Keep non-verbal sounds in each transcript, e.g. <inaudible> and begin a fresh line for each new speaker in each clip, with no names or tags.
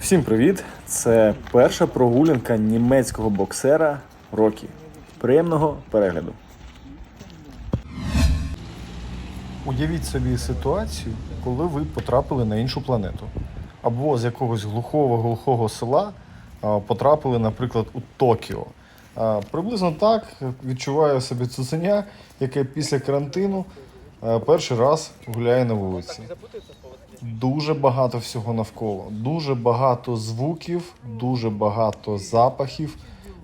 Всім привіт! Це перша прогулянка німецького боксера Рокі. Приємного перегляду. Уявіть собі ситуацію, коли ви потрапили на іншу планету. Або з якогось глухого глухого села потрапили, наприклад, у Токіо. Приблизно так відчуває собі цуценя, яке після карантину перший раз гуляє на вулиці. Дуже багато всього навколо, дуже багато звуків, дуже багато запахів,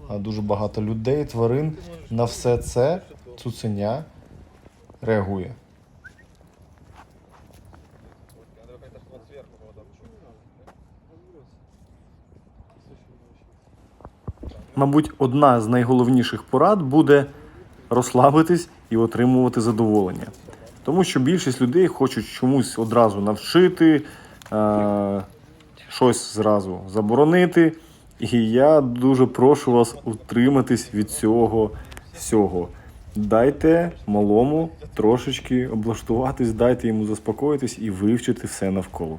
а, дуже багато людей, тварин. На все це цуценя реагує. Мабуть, одна з найголовніших порад буде розслабитись і отримувати задоволення. Тому що більшість людей хочуть чомусь одразу навчити, е- щось зразу заборонити. І я дуже прошу вас утриматись від цього всього. Дайте малому трошечки облаштуватись, дайте йому заспокоїтись і вивчити все навколо.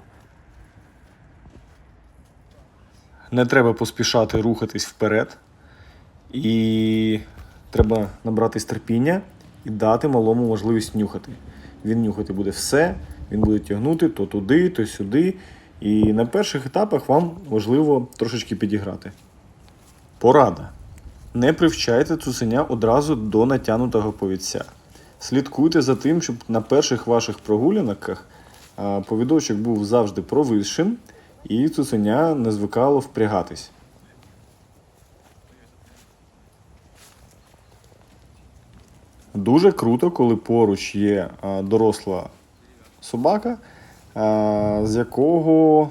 Не треба поспішати рухатись вперед. І треба набратись терпіння і дати малому можливість нюхати. Він нюхати буде все, він буде тягнути то туди, то сюди. І на перших етапах вам важливо трошечки підіграти. Порада. Не привчайте цуценя одразу до натягнутого повідця. Слідкуйте за тим, щоб на перших ваших прогулянках повідочок був завжди провисшим і цуценя не звикало впрягатись. Дуже круто, коли поруч є доросла собака, з якого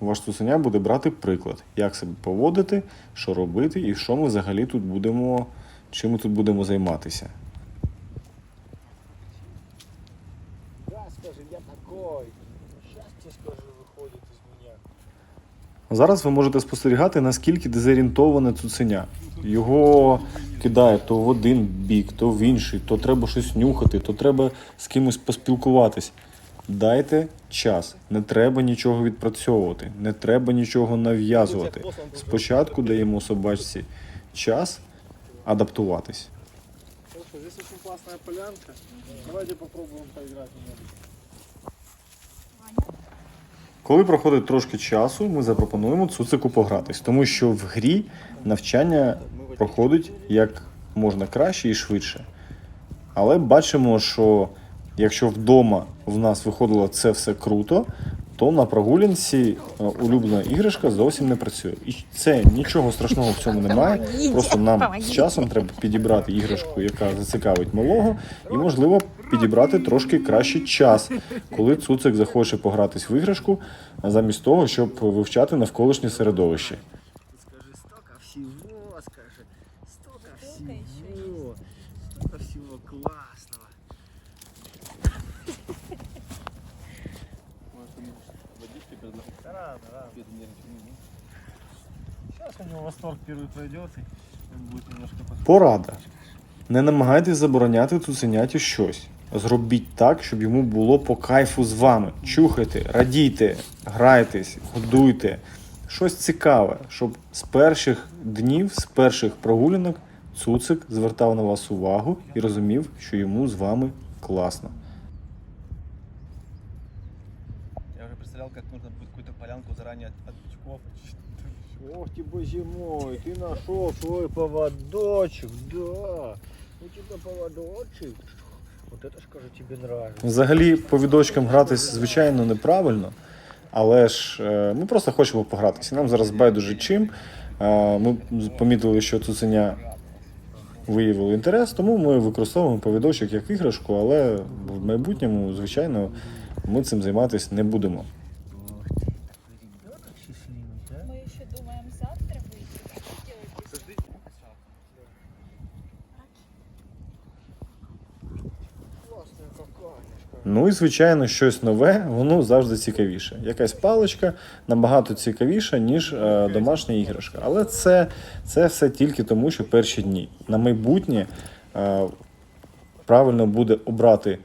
ваш цуценя буде брати приклад, як себе поводити, що робити і що ми взагалі тут будемо, чим ми тут будемо займатися. Зараз ви можете спостерігати, наскільки дезорієнтоване цуценя. Його кидає то в один бік, то в інший, то треба щось нюхати, то треба з кимось поспілкуватись. Дайте час, не треба нічого відпрацьовувати, не треба нічого нав'язувати. Спочатку даємо собачці час адаптуватись.
Здесь очень классная полянка. Давайте попробуем поиграть немного.
Коли проходить трошки часу, ми запропонуємо цуцику погратись, тому що в грі навчання проходить як можна краще і швидше. Але бачимо, що якщо вдома в нас виходило це все круто, то на прогулянці е, улюблена іграшка зовсім не працює. І це нічого страшного в цьому немає. Просто нам з часом треба підібрати іграшку, яка зацікавить малого, і можливо підібрати трошки краще час, коли цуцик захоче погратись в іграшку, замість того, щоб вивчати навколишнє середовище.
Столько скажи. Столько всего. Столько всего классного. Рано, рано. Сейчас у него восторг первый пройдет, и он будет немножко пос-
Порада. Не намагайтесь забороняти цуценяті щось. Зробіть так, щоб йому було по кайфу з вами. Чухайте, радійте, грайтесь, годуйте Щось цікаве, щоб з перших днів, з перших прогулянок цуцик звертав на вас увагу і розумів, що йому з вами класно.
Я уже представлял, как нужно будет какую-то полянку заранее от, от бычков.
Ох ты, боже мой, ты нашел свой поводочек, да. У тебя поводочек. Вот это ж, кажу, тебе нравится.
Взагалі, повідочкам гратись, звичайно, неправильно, але ж е, ми просто хочемо погратися. Нам зараз байдуже чим. Е, Ми помітили, що цуценя виявило інтерес, тому ми використовуємо повідочок як іграшку, але в майбутньому, звичайно, ми цим займатися не будемо. Ну і звичайно, щось нове, воно завжди цікавіше. Якась паличка набагато цікавіша, ніж е, домашня іграшка. Але це, це все тільки тому, що перші дні. На майбутнє е, правильно буде обрати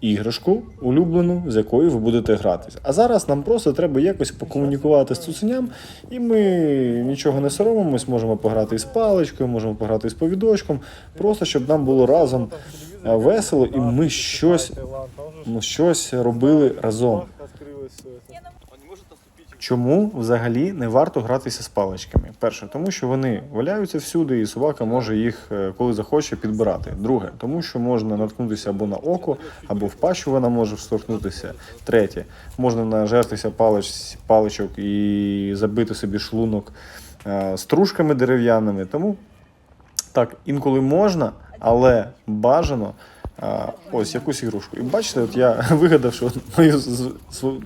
іграшку улюблену, з якою ви будете гратись. А зараз нам просто треба якось покомунікувати з цуценям, і ми нічого не соромимось, можемо пограти із паличкою, можемо пограти із повідочком, просто щоб нам було разом е, весело, і ми щось, ну, щось робили разом. Чому взагалі не варто гратися з паличками? Перше, тому що вони валяються всюди, і собака може їх, е, коли захоче, підбирати. Друге, тому що можна наткнутися або на око, або в пащу вона може вторкнутися. Третє, можна нажертися палич, паличок і забити собі шлунок е, стружками дерев'яними. Тому так, інколи можна, але бажано. А, ось якусь ігрушку. І бачите, от я <laughs> вигадав, що мою,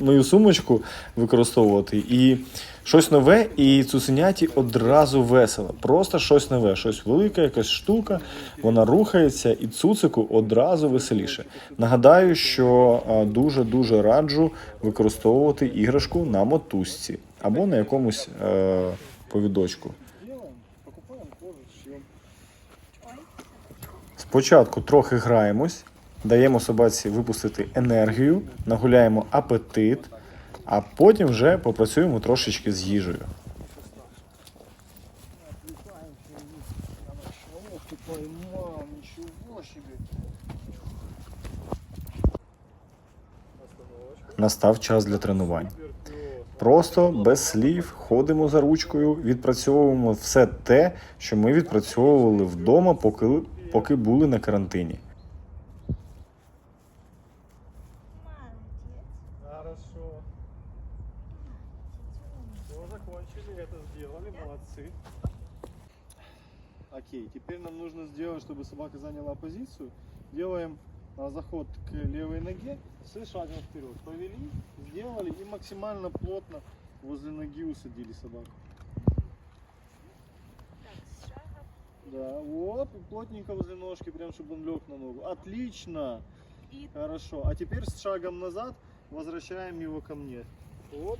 мою сумочку використовувати і щось нове, і цуценяті одразу весело. Просто щось нове, щось велике, якась штука, вона рухається, і цуцику одразу веселіше. Нагадаю, що дуже-дуже раджу використовувати іграшку на мотузці або на якомусь е, повідочку. Спочатку трохи граємось, даємо собаці випустити енергію, нагуляємо апетит, а потім вже попрацюємо трошечки з їжею. Настав час для тренувань. Просто без слів ходимо за ручкою, відпрацьовуємо все те, що ми відпрацьовували вдома, поки, поки були на карантині.
Хорошо. Все, закончили, это сделали, молодцы. Окей, теперь нам нужно сделать, чтобы собака заняла позицию. Делаем а, заход к левой ноге с шагом вперед. Повели, сделали и максимально плотно возле ноги усадили собаку.
Так, с шагом.
Да, вот, и плотненько возле ножки, прям чтобы он лег на ногу. Отлично!
И
Хорошо. А теперь с шагом назад возвращаем его ко мне. Оп.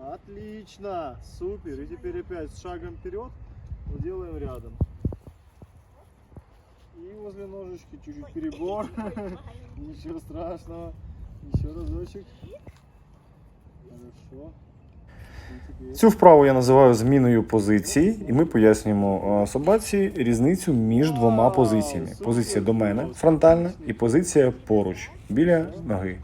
Отлично. Супер. И теперь опять с шагом вперед делаем рядом. И возле ножички чуть-чуть перебор. <laughs> Ничего страшного. Еще разочек. Хорошо.
Цю вправу я називаю зміною позиції, і ми пояснюємо е, собаці різницю між двома позиціями: позиція до мене фронтальна і позиція поруч біля ноги.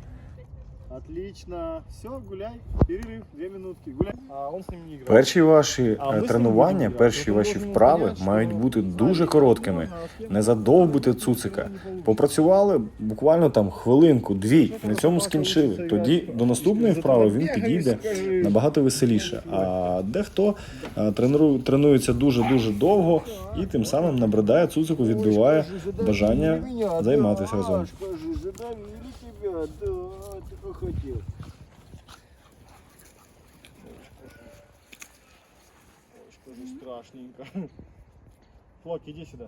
Отлично. Все, гуляй. Перерыв. Две минутки. Гуляй. А он с ним не играет.
Перші ваші
А
е, тренування, перші ваші вправи
понять,
мають бути дуже короткими.
з
Не задовбити цуцика. Попрацювали буквально там хвилинку, дві. На цьому скінчили. Тоді до наступної вправи він підійде набагато веселіше. А дехто е, тренує- тренується дуже дуже довго і тим самим набридає цуцику, відбиває бажання займатися разом.
Хотел. Ой, скажи, страшненько. Флок. Иди сюда.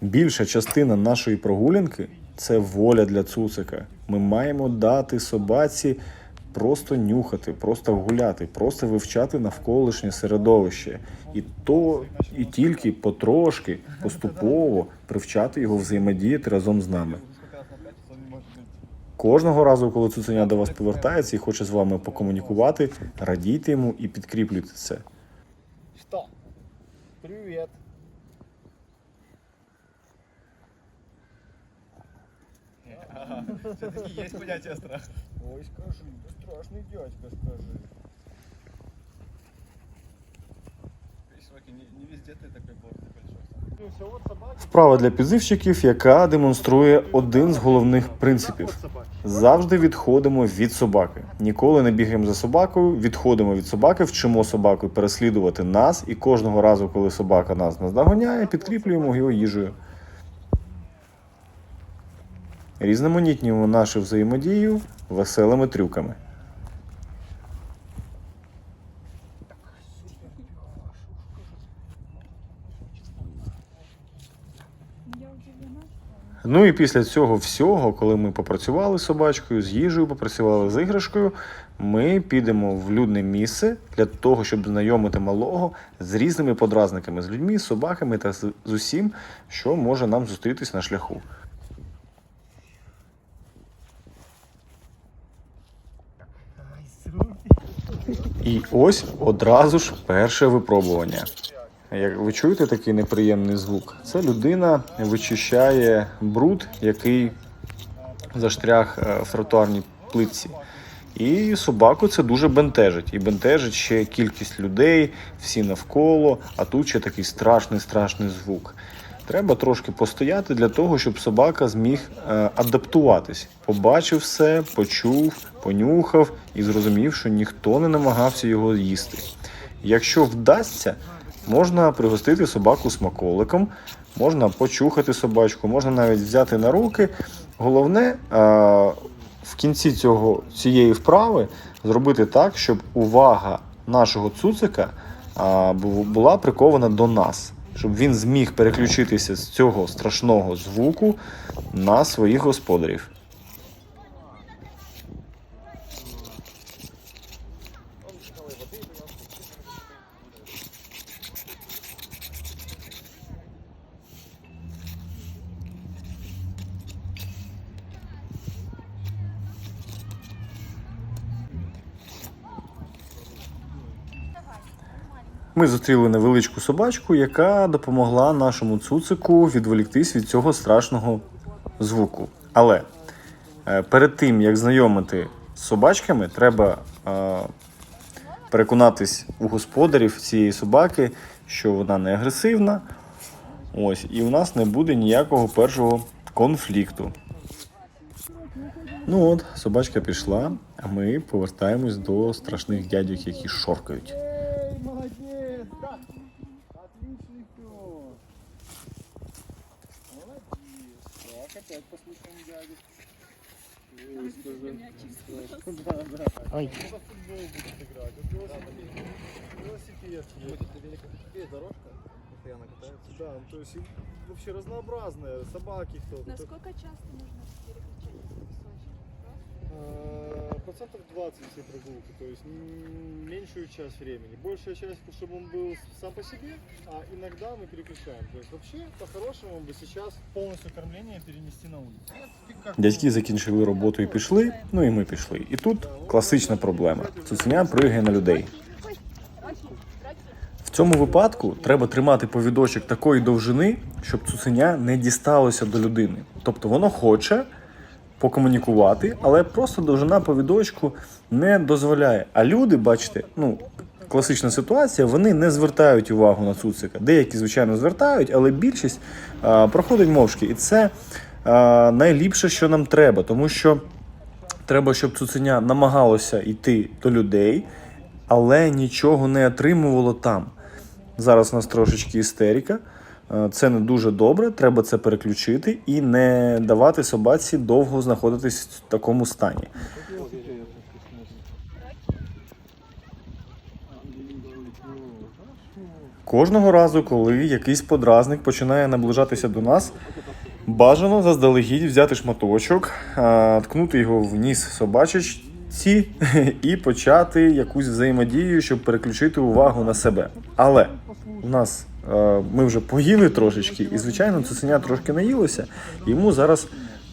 Більша частина нашої прогулянки це воля для цуцика. Ми маємо дати собаці просто нюхати, просто гуляти, просто вивчати навколишнє середовище. І то і тільки потрошки, поступово привчати його взаємодіяти разом з нами. Кожного разу, коли цуценя до вас повертається і хоче з вами покомунікувати, радійте йому і підкріплюйте це.
Что? Привет.
Все-таки есть понятие страха.
Ой, скажи, да страшный дядька, скажи.
Видишь, Рокки, не, не везде ты такой борзый большой.
Ну все, вот собаки.
Вправа для підзивчиків, яка демонструє один з головних
Вот
принципів.
собаки.
Завжди відходимо від собаки. Ніколи не бігаємо за собакою, відходимо від собаки, вчимо собаку переслідувати нас, і кожного разу, коли собака нас наздоганяє, підкріплюємо його їжею. Різноманітнюємо нашу взаємодію веселими трюками. Ну і після цього всього, коли ми попрацювали з собачкою, з їжею, попрацювали з іграшкою, ми підемо в людне місце для того, щоб знайомити малого з різними подразниками, з людьми, з собаками та з усім, що може нам зустрітись на шляху. І ось одразу ж перше випробування. Як ви чуєте такий неприємний звук? Це людина вичищає бруд, який заштряг е, в тротуарній плитці. І собаку це дуже бентежить. І бентежить ще кількість людей, всі навколо, а тут ще такий страшний страшний звук. Треба трошки постояти для того, щоб собака зміг е, адаптуватись. Побачив все, почув, понюхав і зрозумів, що ніхто не намагався його їсти. Якщо вдасться, можна пригостити собаку смаколиком, можна почухати собачку, можна навіть взяти на руки. Головне в кінці цього, цієї вправи зробити так, щоб увага нашого цуцика була прикована до нас, щоб він зміг переключитися з цього страшного звуку на своїх господарів. Ми зустріли невеличку собачку, яка допомогла нашому цуцику відволіктись від цього страшного звуку. Але е, перед тим як знайомити з собачками, треба е, переконатись у господарів цієї собаки, що вона не агресивна. Ось, і у нас не буде ніякого першого конфлікту. Ну от, собачка пішла, а ми повертаємось до страшних дядьок, які шоркають.
Опять послушаем дядю. Ой, скажи. Да, да.
Ай.
В футбол будет играть. Вот велосипед. Велосипед есть.
Есть дорожка, постоянно катаются.
Да, то есть вообще разнообразные. Собаки кто-то.
Насколько часто нужно переключать?
Э, Процентов 20 все прогулки, то есть м, меньшую часть времени. Большая часть, чтобы он был сам по себе, а иногда мы переключаем. То есть вообще, по-хорошему бы сейчас полностью кормление перенести на улицу. Как
Дядьки закінчили роботу і пішли, ну і ми пішли. І тут класична проблема. Цуценя пригає на людей. В цьому випадку треба тримати повідочок такої довжини, щоб цуценя не дісталося до людини. Тобто воно хоче покомунікувати, але просто довжина повідочку не дозволяє. А люди, бачите, ну. Класична ситуація, вони не звертають увагу на цуцика. Деякі, звичайно, звертають, але більшість а, проходить мовчки. І це а, найліпше, що нам треба, тому що треба, щоб цуценя намагалося йти до людей, але нічого не отримувало там. Зараз у нас трошечки істерика. Е, Це не дуже добре, треба це переключити і не давати собаці довго знаходитись в такому стані. Кожного разу, коли якийсь подразник починає наближатися до нас, бажано заздалегідь взяти шматочок, ткнути його в ніс собачці <laughs> і почати якусь взаємодію, щоб переключити увагу на себе. Але у нас е, ми вже поїли трошечки, і звичайно, цуценя трошки наїлося. Йому зараз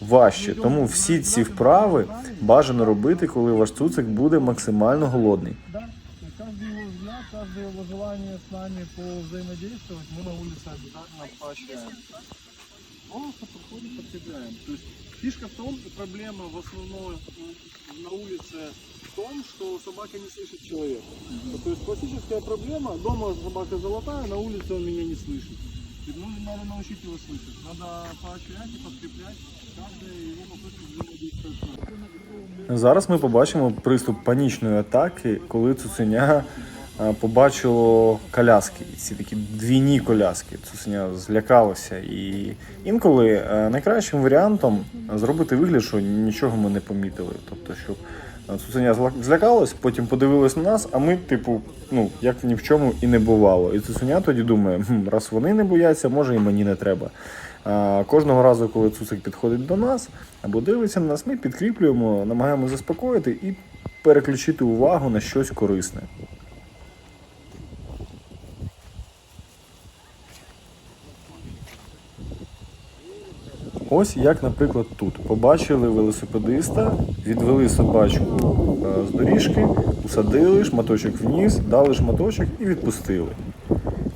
важче. Тому всі ці вправи бажано робити, коли ваш цуцик буде максимально голодний.
Каждое его желание с нами повзаимодействовать, мы на улице обязательно поощряем. Просто подходим, подкрепляем. То есть фишка в том, и проблема в основной м, на улице в том, что собака не слышит человека. То есть классическая проблема, дома собака золотая, на улице он меня не слышит. И, ну, надо научить его слышать. Надо поощрять и подкреплять каждое его попытку взаимодействовать с нами.
Зараз ми побачимо приступ панічної атаки, коли цуценя е, побачило коляски, ці такі двійні коляски. Цуценя злякалося. І інколи е, найкращим варіантом зробити вигляд, що нічого ми не помітили. Тобто, щоб Цуценя зла- злякалось, потім подивилось на нас, а ми, типу, ну, як ні в чому і не бувало. І цуценя тоді думає, раз вони не бояться, може і мені не треба. Кожного разу, коли цуцик підходить до нас або дивиться на нас, ми підкріплюємо, намагаємося заспокоїти і переключити увагу на щось корисне. Ось як, наприклад, тут. Побачили велосипедиста, відвели собачку е, з доріжки, усадили, шматочок вниз, дали шматочок і відпустили.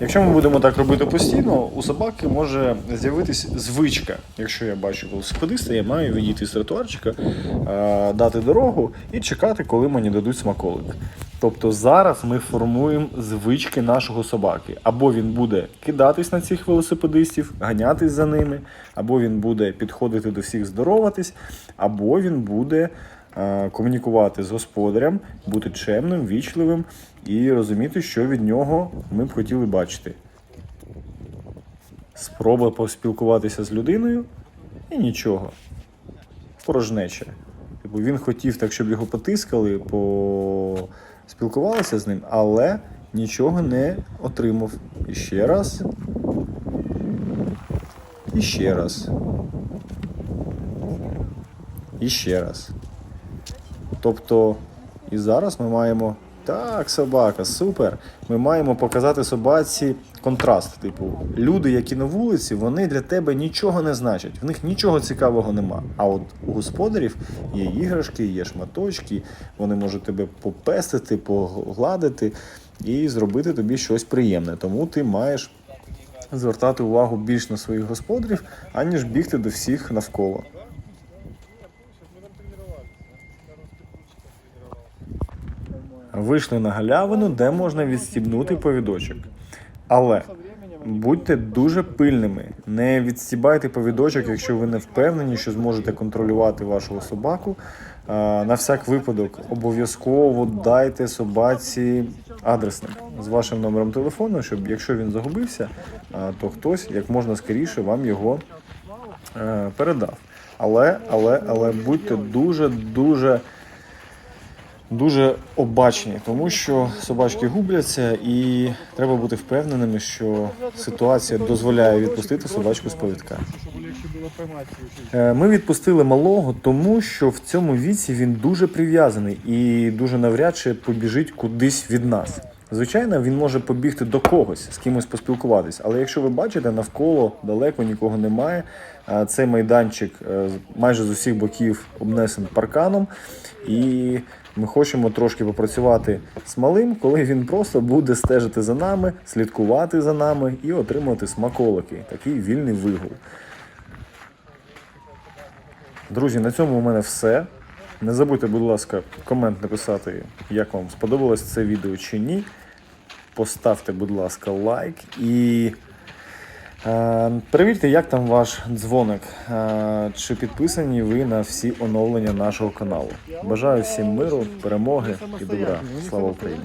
Якщо ми будемо так робити постійно, у собаки може з'явитись звичка. Якщо я бачу велосипедиста, я маю відійти з тротуарчика, е, дати дорогу і чекати, коли мені дадуть смаколик. Тобто зараз ми формуємо звички нашого собаки. Або він буде кидатись на цих велосипедистів, ганятись за ними, або він буде підходити до всіх здороватись, або він буде е, комунікувати з господарем, бути чемним, вічливим і розуміти, що від нього ми б хотіли бачити. Спроба поспілкуватися з людиною і нічого. Порожнеча. Типу, він хотів так, щоб його потискали, поспілкувалися з ним, але нічого не отримав. І ще раз. І ще раз. І ще раз. Тобто, і зараз ми маємо. Так, собака, супер. Ми маємо показати собаці контраст. Типу, люди, які на вулиці, вони для тебе нічого не значать. В них нічого цікавого нема. А от у господарів є іграшки, є шматочки, вони можуть тебе попестити, погладити і зробити тобі щось приємне. Тому ти маєш звертати увагу більш на своїх господарів, аніж бігти до всіх навколо. Вийшли на галявину, де можна відстібнути повідочок. Але будьте дуже пильними. Не відстібайте повідочок, якщо ви не впевнені, що зможете контролювати вашого собаку. На всяк випадок обов'язково дайте собаці адресник з вашим номером телефону, щоб якщо він загубився, то хтось як можна скоріше вам його е, передав. Але, але, але будьте дуже дуже дуже обачні, тому що собачки губляться, і треба бути впевненими, що ситуація дозволяє відпустити собачку з повідка. Е, Ми відпустили малого, тому що в цьому віці він дуже прив'язаний і дуже навряд чи побіжить кудись від нас. Звичайно, він може побігти до когось, з кимось поспілкуватись. Але якщо ви бачите, навколо далеко нікого немає. Цей майданчик е, майже з усіх боків обнесений парканом, і ми хочемо трошки попрацювати з малим, коли він просто буде стежити за нами, слідкувати за нами і отримувати смаколики. Такий вільний вигул. Друзі, на цьому у мене все. Не забудьте, будь ласка, комент написати, як вам сподобалось це відео чи ні. Поставте, будь ласка, лайк і перевірте, як там ваш дзвоник. Е, чи підписані ви на всі оновлення нашого каналу. Бажаю всім миру, перемоги і добра. Слава Україні!